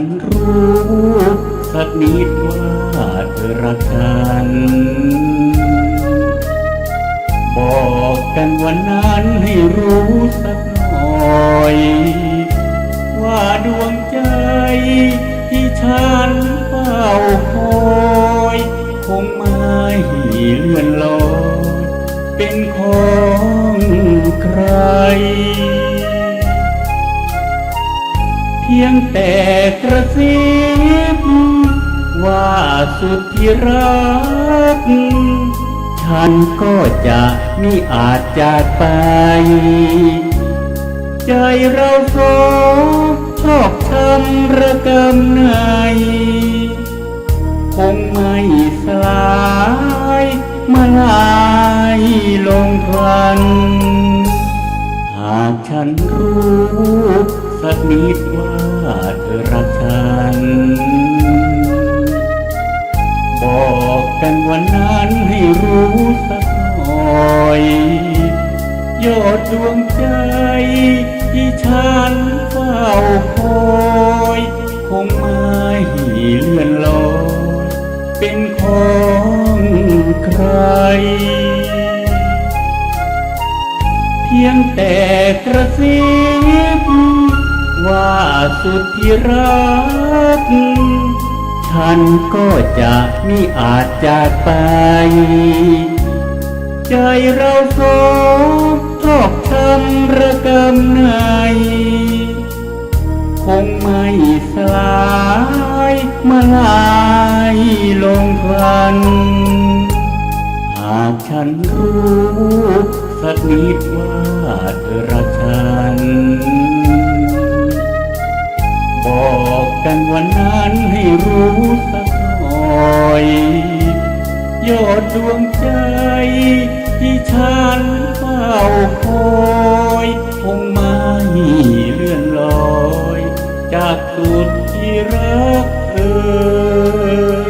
รู้สักนิดว่าเธอรักกัน บอกกันวันนั้นให้รู้สักหน่อย ว่าดวงใจที่ฉันเฝ้าคอยคงไม่เลื่อนลอยเป็นของใคร พียงแต่กระซิบว่าสุดที่รัก ฉันก็จะมิอาจจากไป ใจเราสองชอบช้ำระกำในคงไม่สลายเมื่อลายลงพันหากฉันรู้สักนิดว่า ฉัน บอกกันวันนั้นให้รู้สักหน่อย ยอดดวงใจที่ฉันเฝ้าคอยคงไม่เลื่อนลอยเป็นของใคร เพียงแต่กระซิบ ว่าสุดที่รักฉันก็จะมิอาจจากไป ใจเราสองชอบช้ำระกำในคงไม่สลายมื่อลายลงพัน หากฉันรู้สักนิด บอกกันวันนั้นให้รู้สักหน่อย ยอดดวงใจที่ฉันเฝ้าคอยคงไม่เลื่อนลอย จากสุดที่รักเธอ